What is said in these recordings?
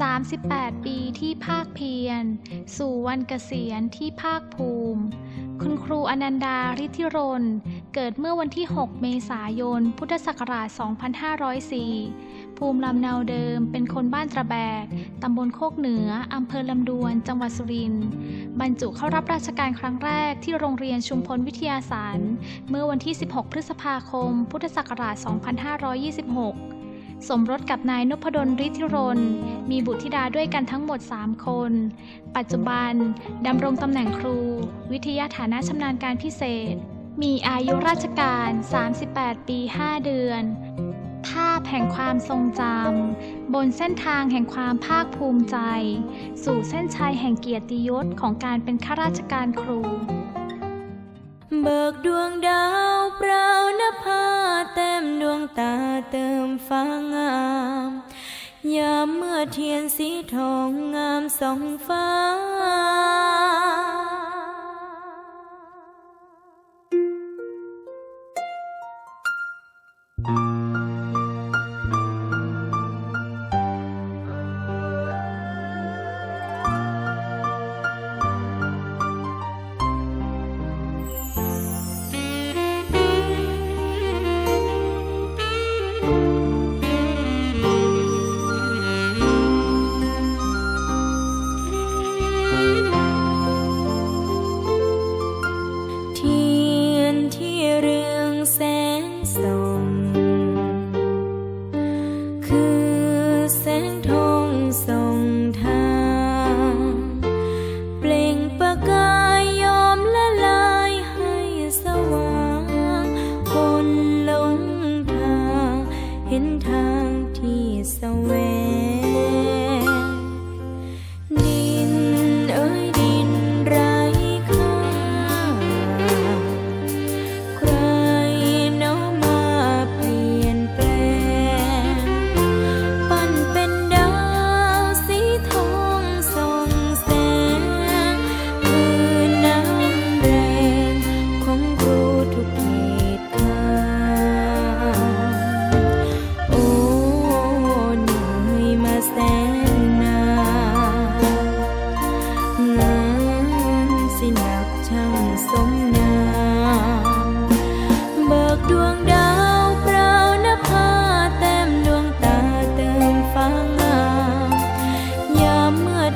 38 ปีที่ภาคเพียร สู่วันเกษียณที่ภาคภูมิ คุณครูอนันดาฤทธิรนเกิดเมื่อวันที่ 6 เมษายน พุทธศักราช 2504 ภูมิลำเนาเดิมเป็นคนบ้านตระแบก ตำบลโคกเหนือ อำเภอลำดวน จังหวัดสุรินทร์ บรรจุเข้ารับราชการครั้งแรกที่โรงเรียนชุมพลวิทยาสาร เมื่อวันที่ 16 พฤษภาคม พุทธศักราช 2526 สมรสกับนายนพดลฤทธิรน มีบุตรธิดาด้วยกันทั้งหมด 3 คน ปัจจุบันดำรงตำแหน่งครู วิทยาฐานะชำนาญการพิเศษ มีอายุราชการ 38 ปี 5 เดือน ภาพแห่งความทรงจำบนเส้นทางแห่งความภาคภูมิใจ สู่เส้นชัยแห่งเกียรติยศของการเป็นข้าราชการครู เบิกดวงดาวเปล่านภาเต็มดวงตาเติมฟ้างาม ยามเมื่อเทียนสีทองงามสองฟ้า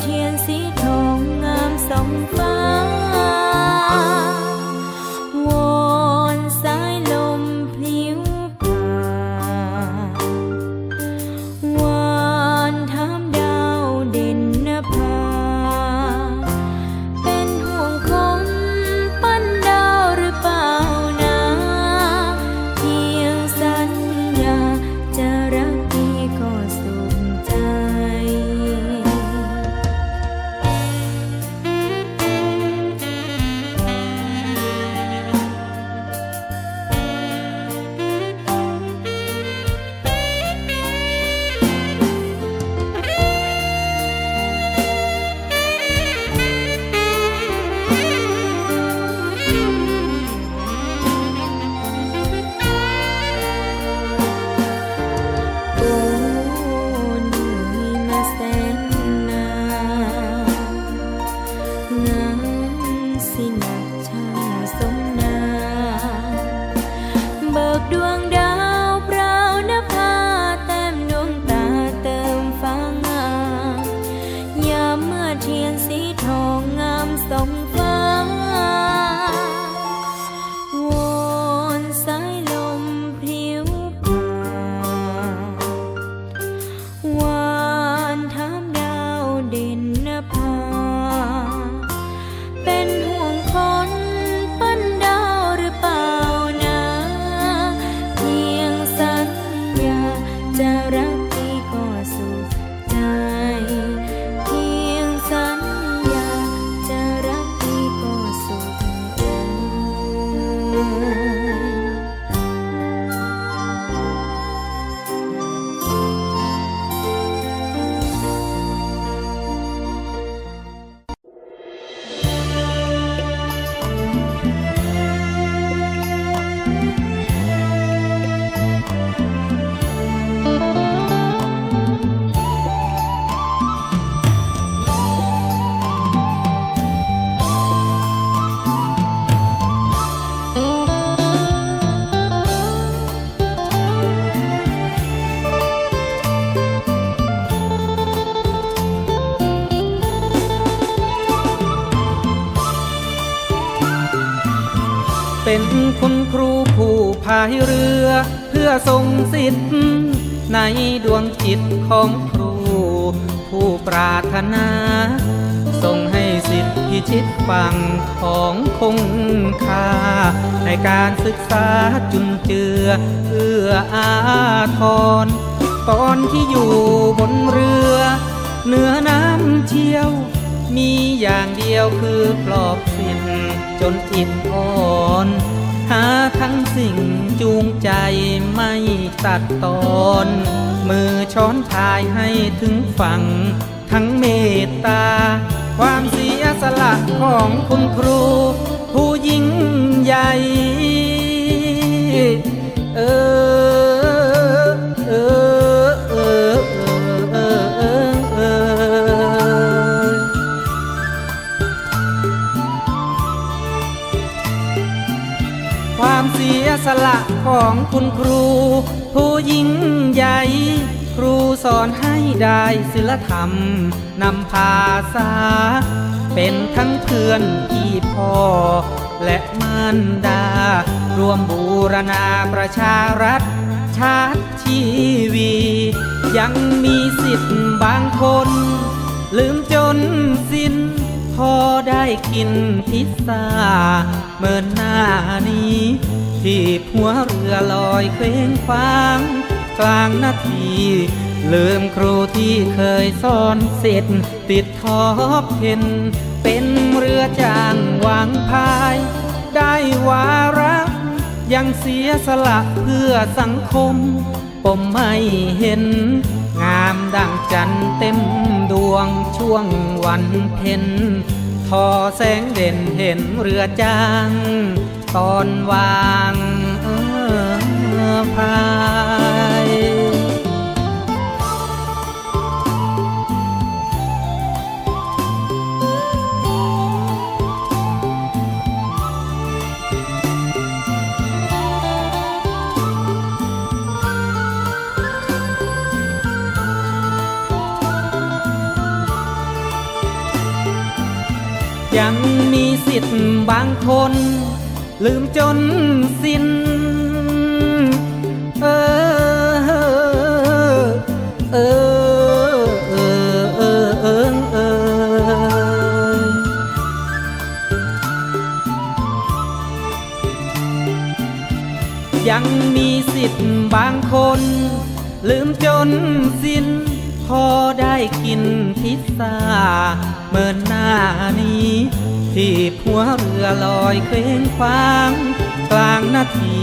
เทียนสีทองงามสองฟ้า เป็นคุณครูผู้พายเรือ เพื่อทรงสิทธิ์ในดวงจิตของครู ผู้ปรารถนา ทรงให้สิทธิพิชิตฝั่งของคงคา ในการศึกษาจุนเจือเอื้ออาทร ตอนที่อยู่บนเรือ เหนือน้ำเชี่ยว มีอย่างเดียวคือปลอบสิ้นจนอิ่มอ่อนหาทั้งสิ่งจูงใจไม่ตัดตอน มือช้อนพายให้ถึงฝั่ง ทั้งเมตตา ความเสียสละของคุณครู ผู้ยิ่งใหญ่ เออ ของคุณครู ผู้ยิ่งใหญ่ ครูสอนให้ได้ศิลธรรมนำพาษา เป็นทั้งเพื่อนพี่พ่อ และมารดา รวมบูรณาประชารัฐ ชาติชีวี ยังมีสิทธิ์บางคน ลืมจนสิ้นพอได้กินพิซซ่าเมื่อหน้านี้ ที่หัวเรือลอยเคว้งคว้าง กลางนาที ลืมครูที่เคยสอนเสร็จ ติดทอปเพนเป็นเรือจ้างวางพาย ได้วาระยังเสียสละเพื่อสังคมผมไม่เห็น งามดังจันเต็มดวงช่วงวันเพ็ญทอแสงเด่นเห็นเรือจาง ตอนวางเออพายยังมีสิทธิ์บางคน ลืมจนสิ้น เออ เออ เออ เออ เออ เออ ยังมีสิทธิ์บางคน ลืมจนสิ้น พอได้กินพิซซ่าเมื่อหน้านี้ ที่หัวเรือลอยเคว้งคว้าง กลางนาที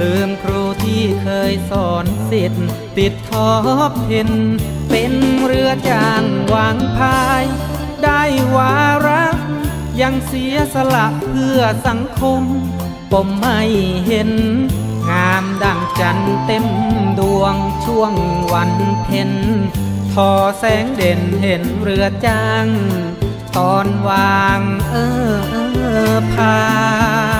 ลืมครูที่เคยสอนสิทธิ์ติดทอเพนเป็นเรือจ้างวางพาย ได้วาระยังเสียสละเพื่อสังคมผมไม่เห็น งามดังจันเต็มดวงช่วงวันเพ็ญทอแสงเด่นเห็นเรือจ้าง ตอนวางเออเออพา